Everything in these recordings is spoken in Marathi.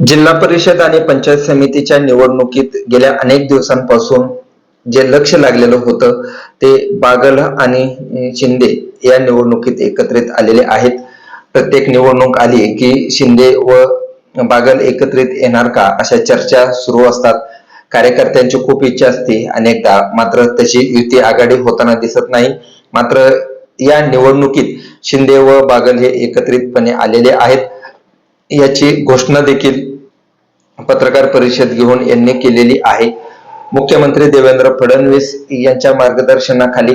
जिल्हा परिषद आणि पंचायत समितीच्या निवडणुकीत गेल्या अनेक दिवसांपासून जे लक्ष लागलेलं होतं ते बागल आणि शिंदे या निवडणुकीत एकत्रित आलेले आहेत. प्रत्येक निवडणूक आली की शिंदे व बागल एकत्रित येणार का? अशा चर्चा सुरू असतात. कार्यकर्त्यांची खूप इच्छा असते. अनेकदा मात्र तशी युती आघाडी होताना दिसत नाही. मात्र या निवडणुकीत शिंदे व बागल हे एकत्रितपणे आलेले आहेत. याची घोषणा देखील पत्रकार परिषद घेऊन यांनी केलेली आहे. मुख्यमंत्री देवेंद्र फडणवीस यांच्या मार्गदर्शनाखाली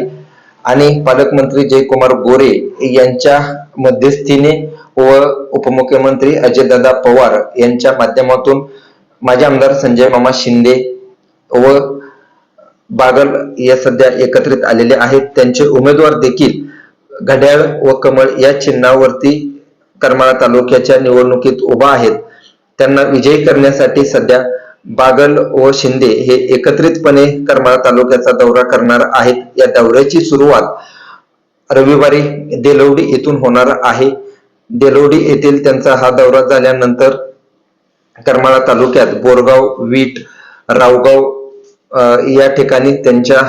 आणि पालकमंत्री जयकुमार गोरे यांच्या मध्यस्थीने व उपमुख्यमंत्री अजयदादा पवार यांच्या माध्यमातून माझे आमदार संजय मामा शिंदे व बागल या सध्या एकत्रित आलेले आहेत. त्यांचे उमेदवार देखील घड्याळ व कमळ या चिन्हावरती करमाळा तालुक्याच्या निवडणुकीत उभा आहेत. त्यांना विजयी करण्यासाठी सध्या बागल व शिंदे हे एकत्रितपणे करमाळा तालुक्याचा दौरा करणार आहेत. या दौऱ्याची सुरुवात रविवारी देलवडी येथून होणार आहे. देलवडी येथील त्यांचा हा दौरा झाल्यानंतर करमाळा तालुक्यात बोरगाव वीट रावगाव या ठिकाणी त्यांच्या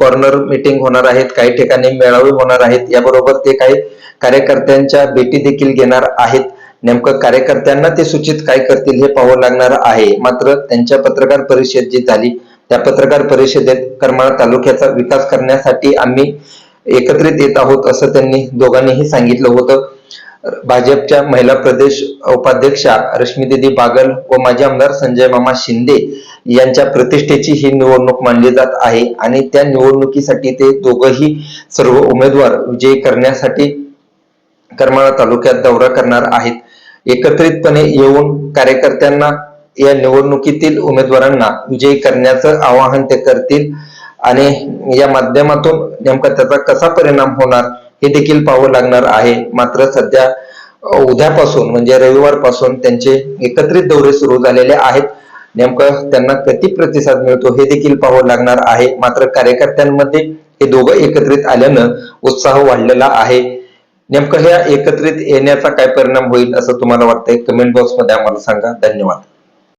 कॉर्नर मीटिंग होणार आहेत. काही ठिकाणी मेळावे होणार आहेत. याबरोबर ते काही कार्यकर्त्यांच्या भेटी देखील घेणार आहेत. नेमकं कार्यकर्त्यांना ते सूचित काय करतील हे पाहावं लागणार आहे. मात्र त्यांच्या पत्रकार परिषद जी झाली त्या पत्रकार परिषदेत करमाळा तालुक्याचा विकास करण्यासाठी आम्ही एकत्रित येत आहोत असं त्यांनी दोघांनीही सांगितलं होतं. भाजपच्या महिला प्रदेश उपाध्यक्षा रश्मीदिदी बागल व माजी आमदार संजय मामा शिंदे यांच्या प्रतिष्ठेची ही निवडणूक मानली जात आहे आणि त्या निवडणुकीसाठी ते दोघही सर्व उमेदवार विजयी करण्यासाठी करमाळा तालुक्यात दौरा करणार आहेत. एकत्रितपणे येऊन कार्यकर्त्यांना या निवडणुकीतील उमेदवारांना विजयी करण्याचं आवाहन ते करतील. आणि या माध्यमातून नेमका त्याचा कसा परिणाम होणार हे देखील पाहावं लागणार आहे. मात्र सध्या उद्यापासून म्हणजे रविवारपासून त्यांचे एकत्रित दौरे सुरू झालेले आहेत. नेमकं त्यांना किती प्रतिसाद मिळतो हे देखील पाहावं लागणार आहे. मात्र कार्यकर्त्यांमध्ये हे दोघं एकत्रित आल्यानं उत्साह वाढलेला आहे. नेमकं ह्या एकत्रित येण्याचा काय परिणाम होईल असं तुम्हाला वाटतंय? कमेंट बॉक्समध्ये आम्हाला सांगा. धन्यवाद.